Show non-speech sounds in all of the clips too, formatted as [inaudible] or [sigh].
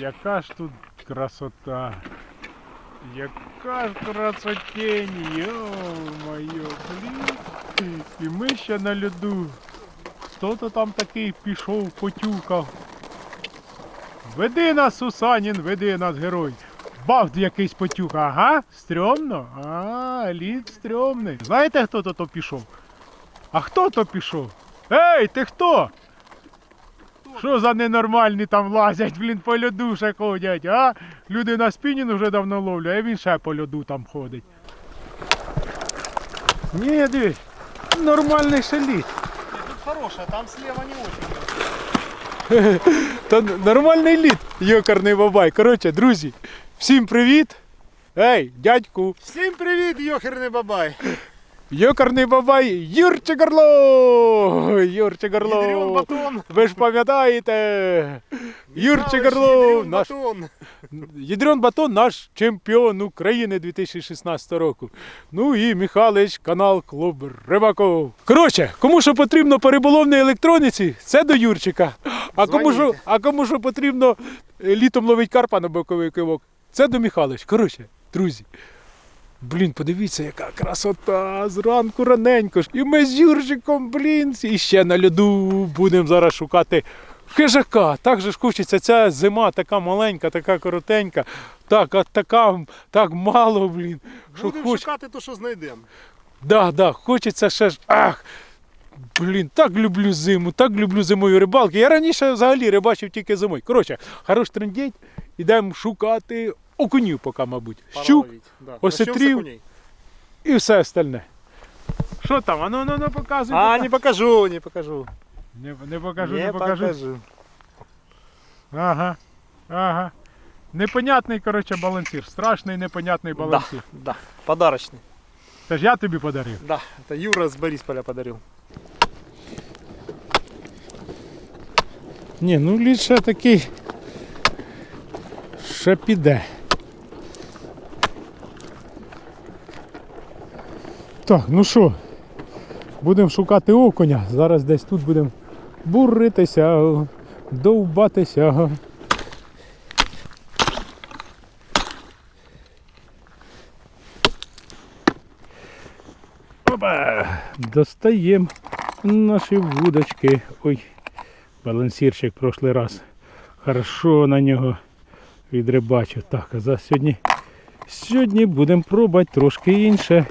Яка ж тут красота. Яка ж красотень, йо-моє, блін. І ми ще на льоду. Хто то там такий пішов, потюкав. Веди нас, Сусанін, веди нас, герой. Бавд якийсь потюк. Ага, стрьомно. А, лід стрьомний. Знаєте, хто то, то пішов? А хто то пішов? Ей, ти хто? Що за ненормальні там лазять, блін, по льоду ще ходять, а? Люди на спінінг вже давно ловлять, а він ще по льоду там ходить. Ні, дивись, нормальний ще лід. Тут хорошая, там слева не очень. Та нормальний лід, йокарний бабай. Коротше, друзі, всім привіт. Ей, дядьку, Всім привіт, йохерний бабай. Йокарний бабай, Юрчик Орлов! Юрчик Ядрен Ви ж пам'ятаєте? Юрчик Михайлович, Орлов, наш батон. Ядрен Батон наш чемпіон України 2016 року. Ну і Михайлович, канал Клуб Рибаков. Коротше, кому що потрібно по риболовній електроніці, це до Юрчика. А кому, що, а кому що потрібно е, літом ловить карпа на боковий кивок, це до Михайлович. Коротше, друзі. Блін, подивіться, яка красота! Зранку раненько. ж. І ми з Юрчиком, блін, і ще на льоду будемо зараз шукати хижака. Так же ж хочеться, ця зима така маленька, така коротенька, так, а така, так мало, блін. Що Будемо хоч... шукати то, що знайдемо. Да, да, хочеться ще ж. Ах! Блін, так люблю зиму, так люблю зимові рибалки. Я раніше взагалі рибачив тільки зимою. Коротше, хорош трендіть, ідемо шукати окунів поки, мабуть. Пора Щук ловить. Да. осетрів. І все остальне. Що там? Ану, ну, ну, показуй. А, не покажу, не покажу. не, не покажу, не, не покажу. покажу. Ага, ага. Непонятний, коротше, балансір. Страшний непонятний балансір. Да, подарочный. Це ж я тобі подарив. Да, это Юра с Борисполя подарил. Ні, ну лід ще такий. Ще піде. Так, ну що, будемо шукати окуня. Зараз десь тут будемо буритися, довбатися. Опа! Достаємо наші вудочки. Ой, балансірчик прошлий раз. Хорошо на нього відрибачив. Так, а за сьогодні, сьогодні будемо пробувати трошки інше.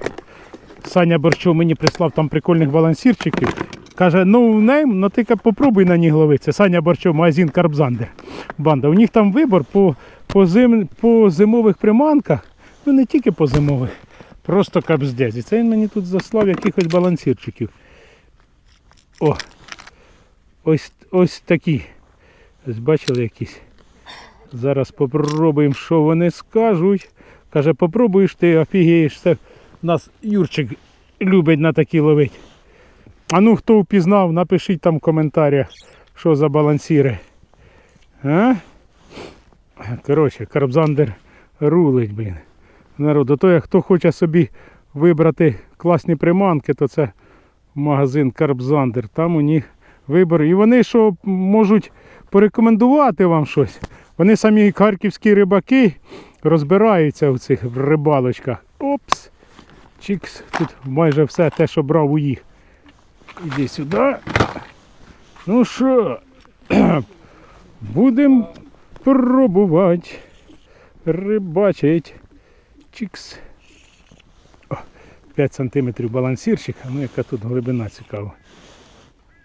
Саня Борчов мені прислав там прикольних балансірчиків. Каже, ну нейм, ну ти попробуй на них ловити. Це Саня Борчов, магазин Карбзандер. Банда. У них там вибор по, по, зим, по зимових приманках. Ну не тільки по зимових, просто капздець. І це він мені тут заслав якихось балансірчиків. О! Ось, ось такі. Ось бачили якісь. Зараз попробуємо, що вони скажуть. Каже, попробуєш ти, офігієш. Це нас Юрчик любить на такі ловити. А ну хто впізнав, напишіть там в коментарях, що за балансіри. А? Коротше, Карбзандер рулить, блін. Народ, то як хто хоче собі вибрати класні приманки, то це магазин Карбзандер. Там у них вибір. І вони що можуть порекомендувати вам щось. Вони самі харківські рибаки розбираються в цих рибалочках. Опс. Чікс. Тут майже все те, що брав у їх. Іди сюди. Ну що, [clears throat] будемо пробувати рибачить. Чікс. О, 5 см балансірчик, ну яка тут глибина цікава.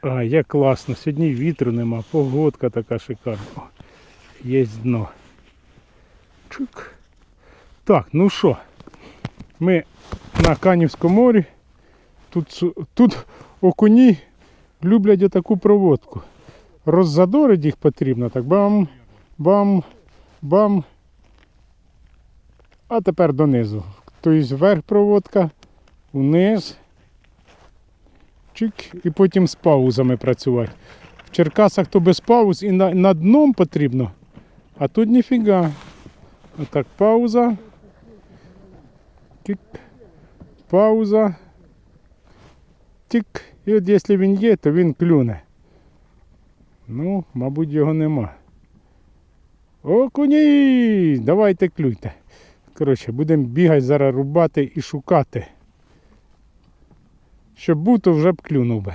А, як класно, сьогодні вітру нема, погодка така шикарна. О, є дно. Чик. Так, ну що, ми на Канівському морі. Тут, тут окуні люблять отаку проводку. Роззадорить їх потрібно, так бам, бам, бам. А тепер донизу. Тобто вверх проводка, вниз. Чик, і потім з паузами працювати. В Черкасах то без пауз і на, на дном потрібно. А тут ніфіга. Отак, пауза. Кік. Пауза. Тік. І от якщо він є, то він клюне. Ну, мабуть, його нема. Окуні! Давайте клюйте. Коротше, будемо бігати зараз рубати і шукати. Щоб був, то вже б клюнув би.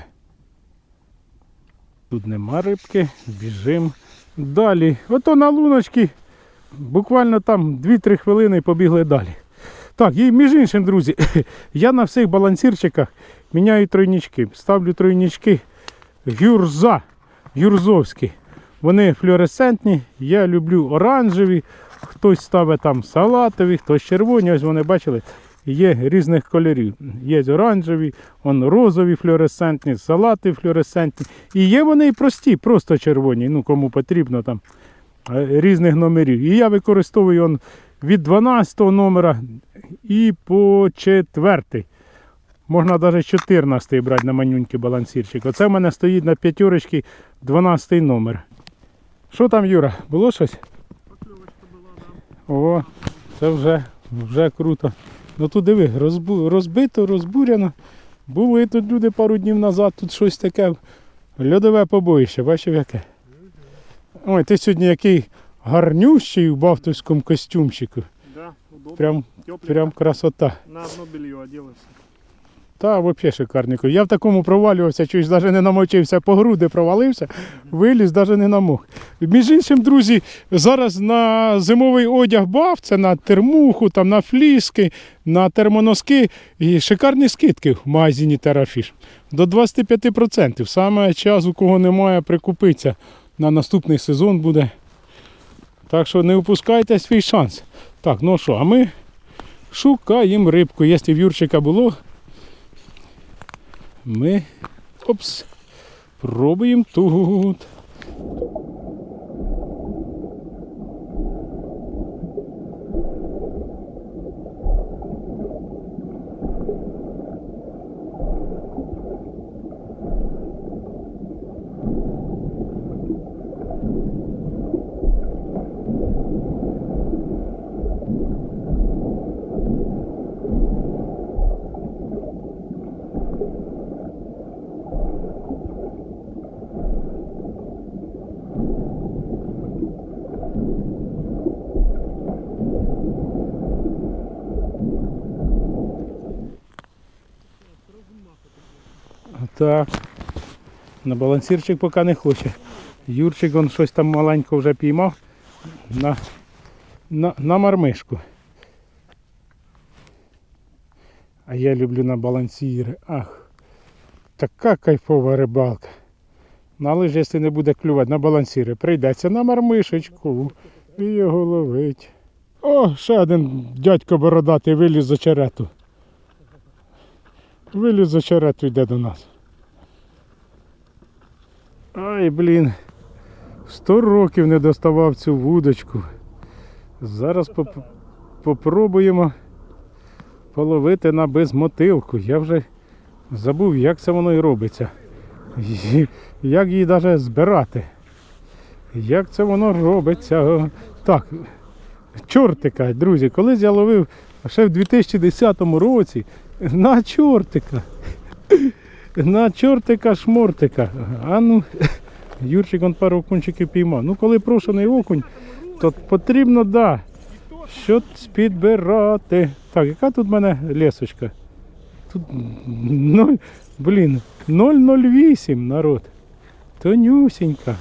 Тут нема рибки, біжимо далі. Ото на луночці. Буквально там 2-3 хвилини побігли далі. Так, і між іншим, друзі, [laughs] я на всіх балансірчиках міняю тройнички. Ставлю тройнички гюрза, гюрзовські. Вони флуоресцентні, я люблю оранжеві, хтось ставить там салатові, хтось червоні, ось вони бачили, є різних кольорів. Є оранжеві, он розові флуоресцентні, салати флуоресцентні. І є вони і прості, просто червоні, ну кому потрібно там е, різних номерів. І я використовую он від 12 номера і по 4. Можна навіть 14 брати на манюнький балансірчик. Оце в мене стоїть на п'ятерочці 12 номер. Що там, Юра? Було щось? О, це вже, вже круто. Ну тут диви, розбу, розбито, розбуряно. Були тут люди пару днів назад, тут щось таке льодове побоїще, бачив яке? Ой, ти сьогодні який гарнющий у бавтовському костюмчику. Удобно. Прям, Тепленько. прям красота. На одно белье оделась. Та взагалі шикарненько. Я в такому провалювався, чогось навіть не намочився, по груди провалився, виліз, навіть не намок. Між іншим, друзі, зараз на зимовий одяг бав, це на термуху, там, на фліски, на термоноски і шикарні скидки в магазині Терафіш. До 25%. Саме час, у кого немає, прикупитися на наступний сезон буде. Так що не упускайте свій шанс. Так, ну що, а ми шукаємо рибку. Якщо в Юрчика було, ми опс, пробуємо тут. Так. На балансірчик поки не хоче. Юрчик он щось там маленько вже піймав на, на, на мармишку. А я люблю на балансіри. Ах, така кайфова рибалка. Ну, але якщо не буде клювати на балансіри, прийдеться на мармишечку і його ловить. О, ще один дядько бородатий виліз з очерету. Виліз з очерету йде до нас. Ай, блін. Сто років не доставав цю вудочку. Зараз поп- попробуємо половити на безмотилку. Я вже забув, як це воно і робиться. Як її навіть збирати. Як це воно робиться? Так, чортика, друзі, колись я ловив ще в 2010 році на чортика. На чортика шмортика. А ну, [laughs] Юрчик он пару окунчиків піймав. Ну, коли прошений окунь, то потрібно, да, щось підбирати. Так, яка тут в мене лесочка? Тут, ну, блін, 008 народ. Тонюсінька.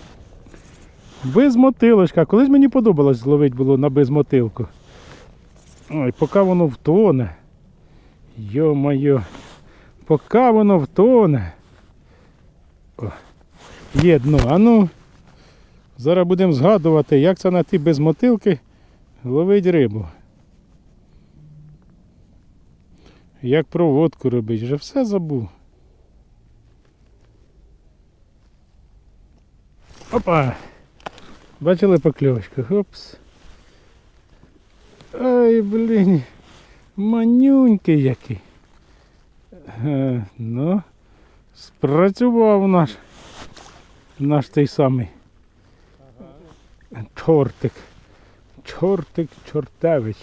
Без мотилочка. Колись мені подобалось зловити було на безмотилку. Ой, поки воно втоне. Йо-моє. Поки воно втоне. О, є дно. А ну. Зараз будемо згадувати, як це на ті безмотилки ловить рибу. Як проводку робить, вже все забув. Опа! Бачили покльовочку? Опс. Ай, блін. Манюнький який. Е, ну, спрацював наш наш той самий чортик. Чортик Чортевич.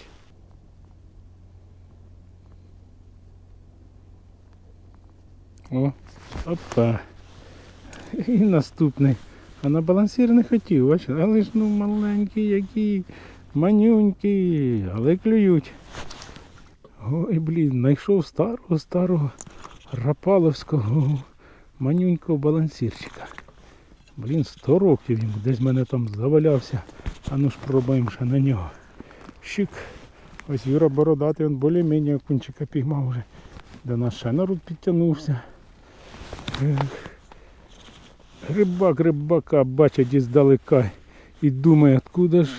О, опа. І наступний А на балансір не хотів, бачите, але ж ну маленькі які, манюнькі, але клюють. Ой, блін, знайшов старого, старого рапаловського манюнького балансірчика. Блін, 100 років йому, десь мене там завалявся. А ну ж пробуємо ще на нього. Щик. Ось Юра Бородатий, він більш-менш окунчика піймав вже. До нас ще народ підтягнувся. Рибак рибака бачить іздалека і думає, откуда ж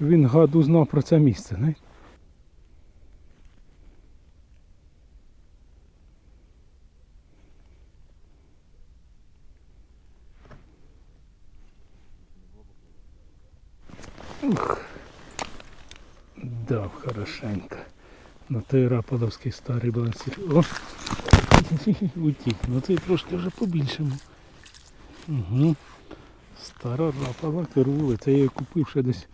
він гад узнав про це місце. Не? Ух. Дав хорошенько. На той рапаловський старий балансір. О! [laughs] Утік. Ну цей трошки вже побільшому. Угу. Стара рапала керули. Це я її купив ще десь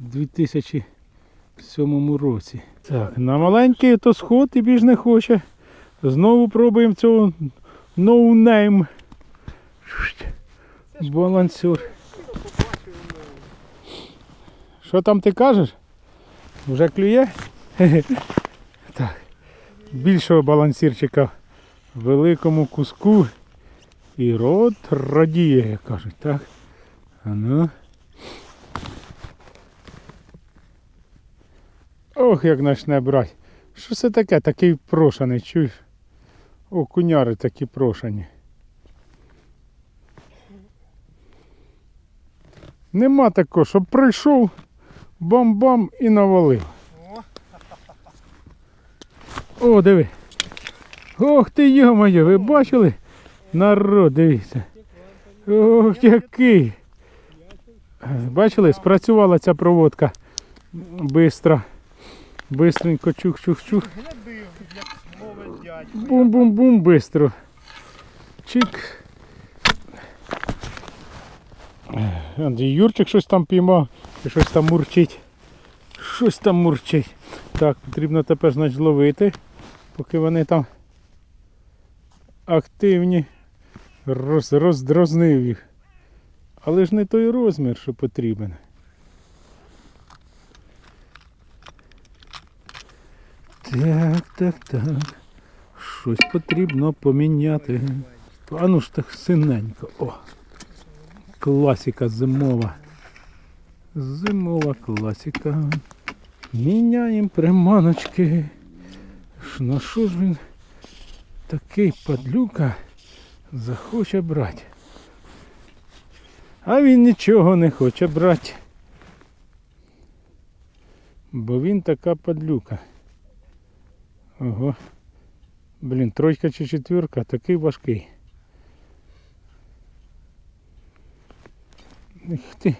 у 2007 році. Так, на маленький то сход і більш не хоче. Знову пробуємо цього no name. Балансер. Що там ти кажеш? Вже клює? [laughs] Так. Більшого балансірчика в великому куску. І рот радіє, як кажуть, так? А ну. Ох, як почне брати. Що це таке? Такий прошаний, чуєш? Окуняри такі прошані. Нема такого, щоб прийшов, бам-бам і навалив. О, диви. Ох ти йо-моє, ви бачили? Народ, дивіться. Ох, який. Бачили, спрацювала ця проводка. Бистро. Бистренько чух-чух-чух. Бум-бум-бум бистро. Чик. Юрчик щось там піймав і щось там мурчить. Щось там мурчить. Так, потрібно тепер значить ловити, поки вони там активні. Роз, роздразнив їх. Але ж не той розмір, що потрібен. Так, так, так. Щось потрібно поміняти. А ну ж так синенько. О. Класика зимова. Зимова класика. Міняємо приманочки. На що ж він такий падлюка захоче брати? А він нічого не хоче брати. Бо він така падлюка. Ого. Блін, тройка чи четвірка, такий важкий. Ех ти.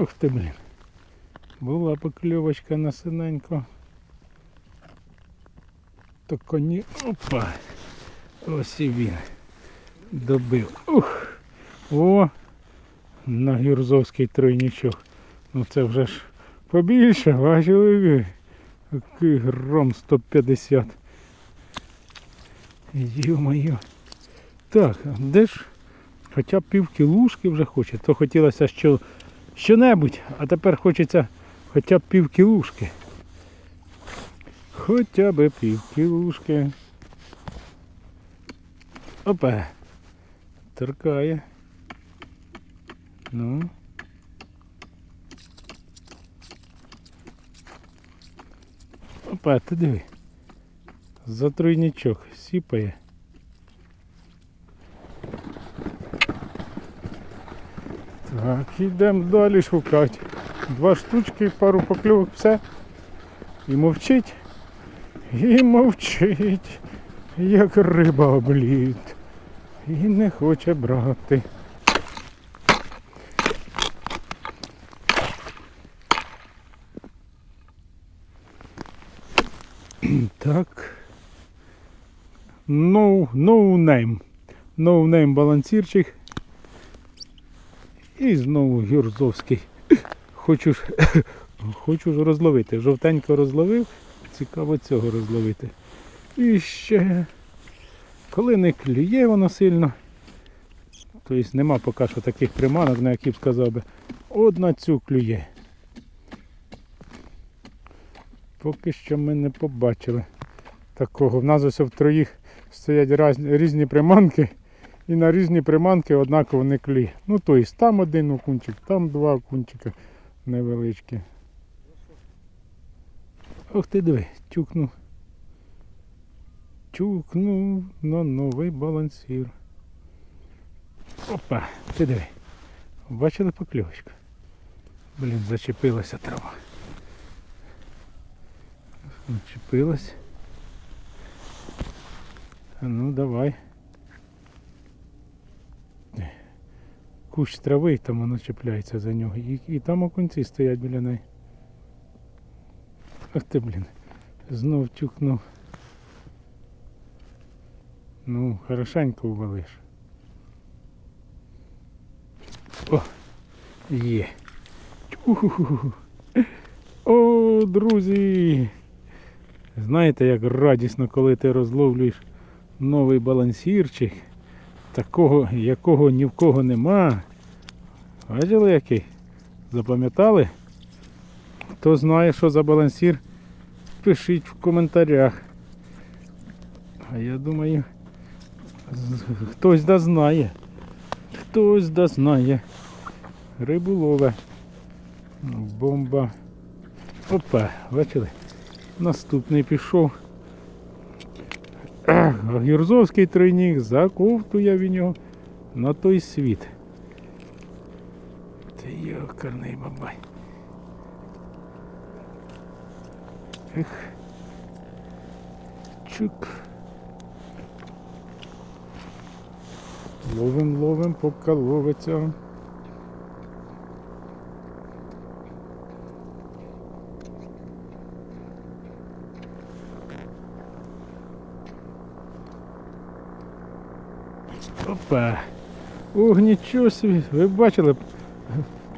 Ух ти, блін. Була покльовочка на синенько. То коні. Опа. Ось і він. Добив. Ух. О! На гюрзовський тройничок. Ну це вже ж побільше, бачили ви? Який гром 150. Йо-моє. Так, а де ж хоча б пів кілушки вже хоче, то хотілося що що-небудь, а тепер хочеться хоча б пів кілушки. Хоча б пів кілушки. Опа. Торкає. Ну. Опа, ти диви. Затройничок сіпає. Так, йдемо далі шукати. Два штучки, пару покльовок, все. І мовчить. і мовчить, як риба облід, і не хоче брати. Так. No, no name. No name балансірчик. І знову Гюрзовський. Хочу ж, [coughs] хочу ж розловити. Жовтенько розловив. Цікаво цього розловити. І ще, коли не клює воно сильно, тобто нема поки що таких приманок, на які б сказав би, от на цю клює. Поки що ми не побачили такого. В нас ось в троїх стоять різні приманки, і на різні приманки однаково не клює. Ну тобто там один окунчик, там два окунчика невеличкі. Ох ти диви, тюкнув. Тюкнув на новий балансір. Опа, ти диви. Бачили покльовочку? Блін, зачепилася трава. Зачепилась. Ну давай. Кущ трави, там воно чіпляється за нього. І, і там окунці стоять біля неї. Ах ти, блін. Знов тюкнув. Ну, хорошенько увалиш. О, є. Тю-ху-ху-ху. О, друзі! Знаєте, як радісно, коли ти розловлюєш новий балансірчик, такого, якого ні в кого нема. Бачили який? Запам'ятали? Хто знає, що за балансір, пишіть в коментарях. А я думаю, хтось да знає. Хтось да знає. Рибу лове. Бомба. Опа, бачили? Наступний пішов. [clears throat] Гірзовський тройник заковтує він його на той світ. Ти йокарний бабай. Ех. Чук. Ловим, ловим, поки ловиться. Опа. Ох. Ви бачили,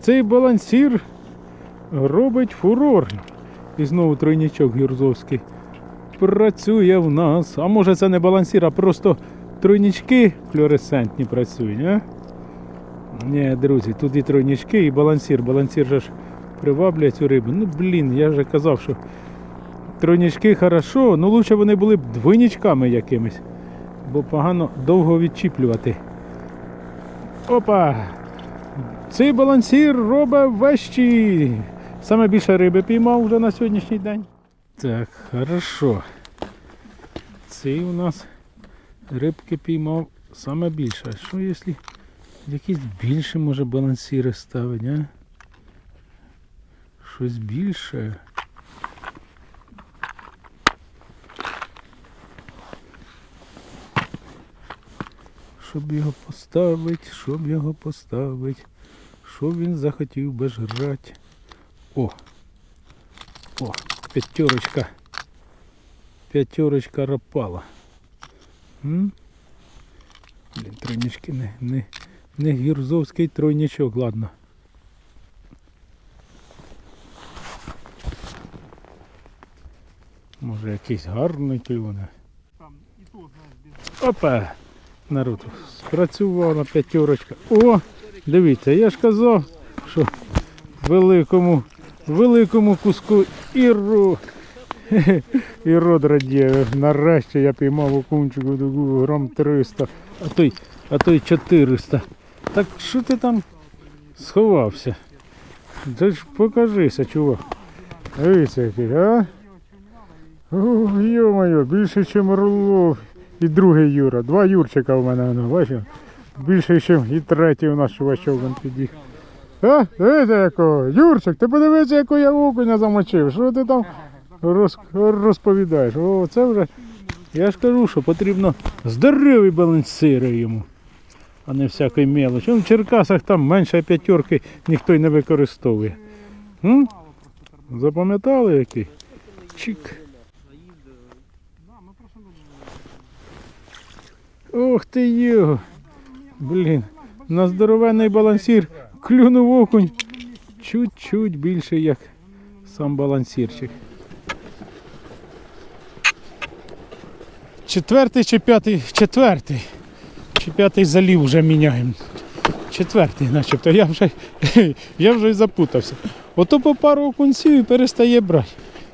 цей балансір робить фурор. І знову тройничок гірзовський. Працює в нас. А може це не балансір, а просто тройнички флюоресцентні працюють, а? Ні, друзі, тут і тройнички, і балансір. Балансір же ж приваблює цю рибу. Ну блін, я вже казав, що тройнички хорошо, ну лучше вони були б двойничками якимись бо погано довго відчіплювати. Опа! Цей балансір робить вещі. Саме більше риби піймав вже на сьогоднішній день. Так, хорошо. Цей у нас рибки піймав саме більше. А що якщо якісь більше може балансіри ставить, а? Щось більше. Щоб його поставити, щоб його поставити, щоб він захотів би жрати. О! О, п'ятерочка. П'ятерочка рапала. М? Блін, тройнички не, не, не гірзовський тройничок, ладно. Може якийсь гарний клюне. Там і то, знаєш, без... Опа! Народ, спрацювала п'ятерочка. О, дивіться, я ж казав, що великому, великому куску іру. [laughs] І рот радіє. Нарешті я піймав окунчику таку грам 300, а той, а той 400. Так що ти там сховався? Та ж покажися, чувак. Дивіться який, а? О, йо-моє, більше, ніж Орлов. І другий Юра. Два Юрчика у мене, воно, бачиш? Більше, ніж і третій у нас чувачок він під'їхав. А, дивіться якого. Юрчик, ти подивися, якого я окуня замочив. Що ти там роз, розповідаєш. О, це вже. Я ж кажу, що потрібно здоровий балансири йому, а не всякої мелочі. Ну, в Черкасах там менше п'ятерки ніхто й не використовує. М? Запам'ятали який? Чик. Ох ти його. Блін. На здоровенний балансір клюнув окунь. Чуть-чуть більше, як сам балансірчик. Четвертий чи п'ятий? Четвертий. Чи п'ятий залів вже міняємо. Четвертий, начебто. Я вже, [laughs] я вже й запутався. Ото по пару окунців і перестає брати.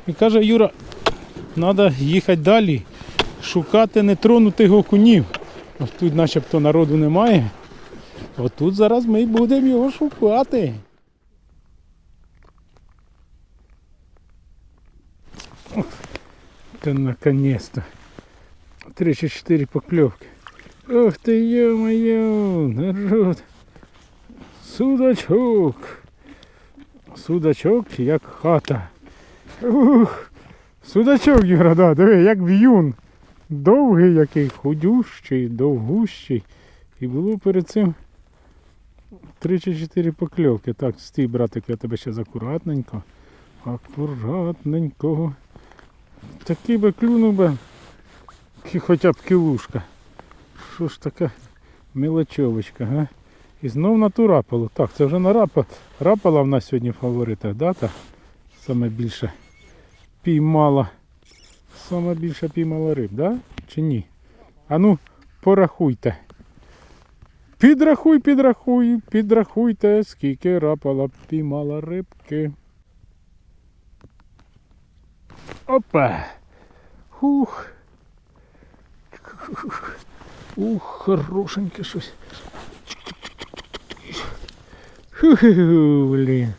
І каже, Юра, треба їхати далі, шукати нетронутих окунів. Тут начебто народу немає. Отут зараз ми будемо його шукати. Та чи чотири покльовки. Ох ти ё-моё, народ. Судачок. Судачок як хата. Ух. Судачок, Юра, да, диви, як в'юн. Довгий який, худющий, довгущий. І було перед цим три чи чотири покльовки. Так, стій, братик, я тебе ще акуратненько. Акуратненько. Такий би клюнув би. Хоча б кілушка. Що ж така мелочовочка, га? І знов на ту рапалу. Так, це вже на рапа. Рапала в нас сьогодні в фаворитах, да? Саме більше піймала. Саме більше піймала риб, да? Чи ні? А ну, порахуйте. Підрахуй, підрахуй, підрахуйте, скільки рапала піймала рибки. Опа. Ух. Ух, хорошеньке щось. Ху-ху-ху, блін.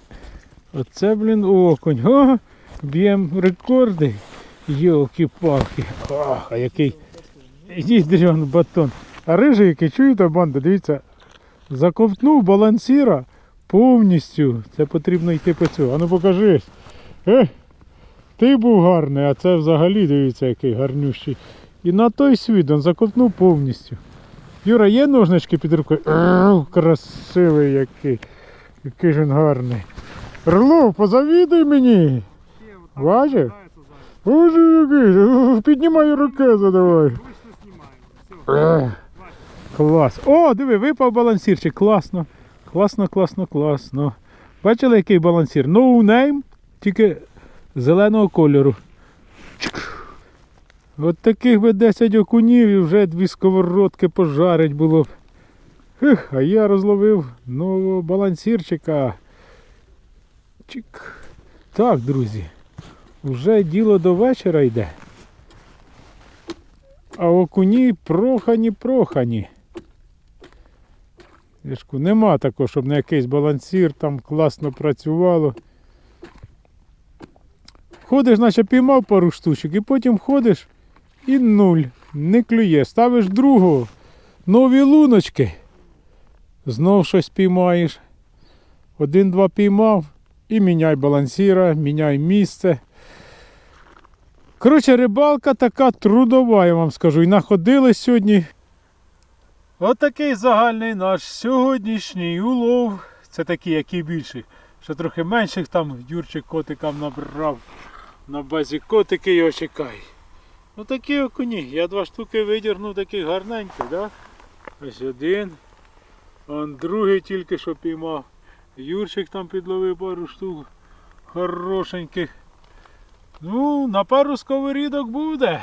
Оце, блін, окунь. О, б'єм рекорди. Йолки-палки. А який. Ідіть батон. А рижий, який чуєте, банда, дивіться, заковтнув балансіра повністю. Це потрібно йти по цьому. А ну покажись. Е, ти був гарний, а це взагалі дивіться, який гарнющий. І на той світ він заковтнув повністю. Юра, є ножнички під рукою? Ау, красивий який. Який ж він гарний. Орлов, позавідуй мені. Бачиш? Боже, який. Піднімай руки задавай. Ех, Клас. О, диви, випав балансірчик. Класно. Класно, класно, класно. Бачили, який балансір? No name, тільки зеленого кольору. От таких би 10 окунів і вже дві сковородки пожарить було б. Ех, а я розловив нового балансірчика. Чик. Так, друзі. Вже діло до вечора йде. А окуні прохані, прохані. Яшку, нема такого, щоб на якийсь балансір там класно працювало. Ходиш, наче піймав пару штучок, і потім ходиш і нуль. Не клює. Ставиш другого, нові луночки. Знов щось піймаєш. Один-два піймав і міняй балансіра, міняй місце. Коротше, рибалка така трудова, я вам скажу. І находили сьогодні. Отакий загальний наш сьогоднішній улов. Це такі, які більші. Ще трохи менших там Юрчик котикам набрав. На базі котики його чекай. Ну такі окуні. Я два штуки видірнув таких гарненьких, да? Ось один. Он другий тільки що піймав. Юрчик там підловив пару штук хорошеньких. Ну, на пару сковорідок буде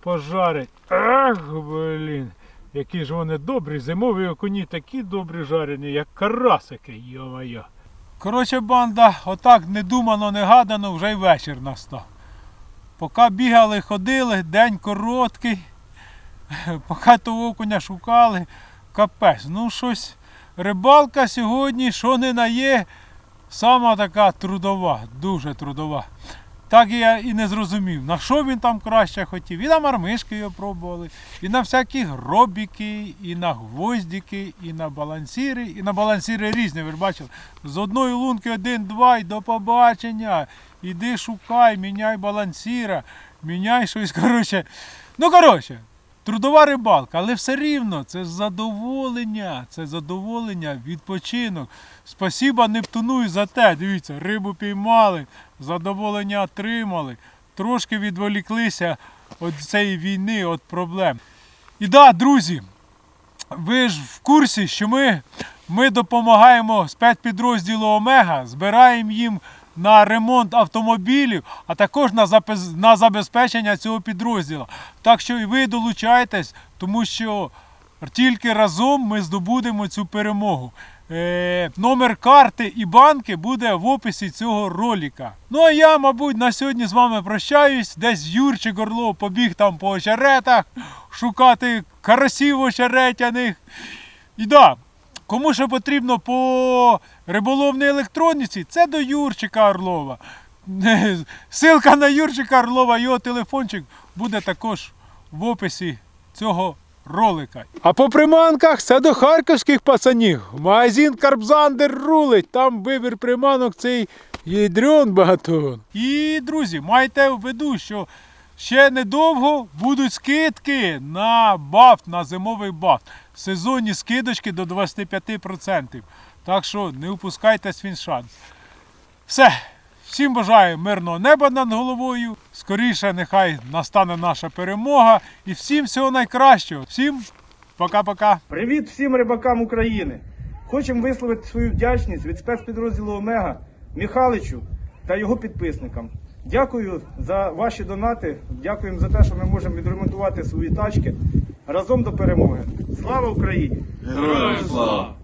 пожарить. Ах, блін. Які ж вони добрі, зимові окуні такі добрі жарені, як карасики, йо-моє. Коротше, банда, отак недумано, негадано, вже й вечір настав. Поки бігали, ходили, день короткий, [laughs] поки того окуня шукали, капець. Ну щось, рибалка сьогодні, що не на є, сама така трудова, дуже трудова. Так я і не зрозумів, на що він там краще хотів. І на мармишки його пробували, і на всякі гробіки, і на гвоздики, і на балансіри, і на балансіри різні, ви ж бачили. З одної лунки один-два і до побачення. Іди шукай, міняй балансіра, міняй щось. Коротше. Ну, коротше, трудова рибалка, але все рівно це задоволення, це задоволення, відпочинок. Спасіба Нептуну і за те. Дивіться, рибу піймали, задоволення отримали, трошки відволіклися від цієї війни, від проблем. І да, друзі, ви ж в курсі, що ми, ми допомагаємо спецпідрозділу Омега, збираємо їм на ремонт автомобілів, а також на, на забезпечення цього підрозділу. Так що і ви долучайтесь, тому що тільки разом ми здобудемо цю перемогу. Е, номер карти і банки буде в описі цього ролика. Ну а я, мабуть, на сьогодні з вами прощаюсь. Десь Юрчик Орлов побіг там по очеретах шукати карасів очеретяних. І да, кому що потрібно по риболовній електроніці, це до Юрчика Орлова. [laughs] Силка на Юрчика Орлова, його телефончик буде також в описі цього ролика. А по приманках це до харківських пацанів. Магазин Карбзандер рулить. Там вибір приманок цей ядрен багатон. І, друзі, майте в виду, що ще недовго будуть скидки на бафт, на зимовий бафт. Сезонні скидочки до 25%. Так що не упускайте свій шанс. Все. Всім бажаю мирного неба над головою. Скоріше нехай настане наша перемога. І всім всього найкращого. Всім пока-пока. Привіт всім рибакам України! Хочемо висловити свою вдячність від спецпідрозділу Омега Михаличу та його підписникам. Дякую за ваші донати. Дякуємо за те, що ми можемо відремонтувати свої тачки разом до перемоги. Слава Україні! Героям слава!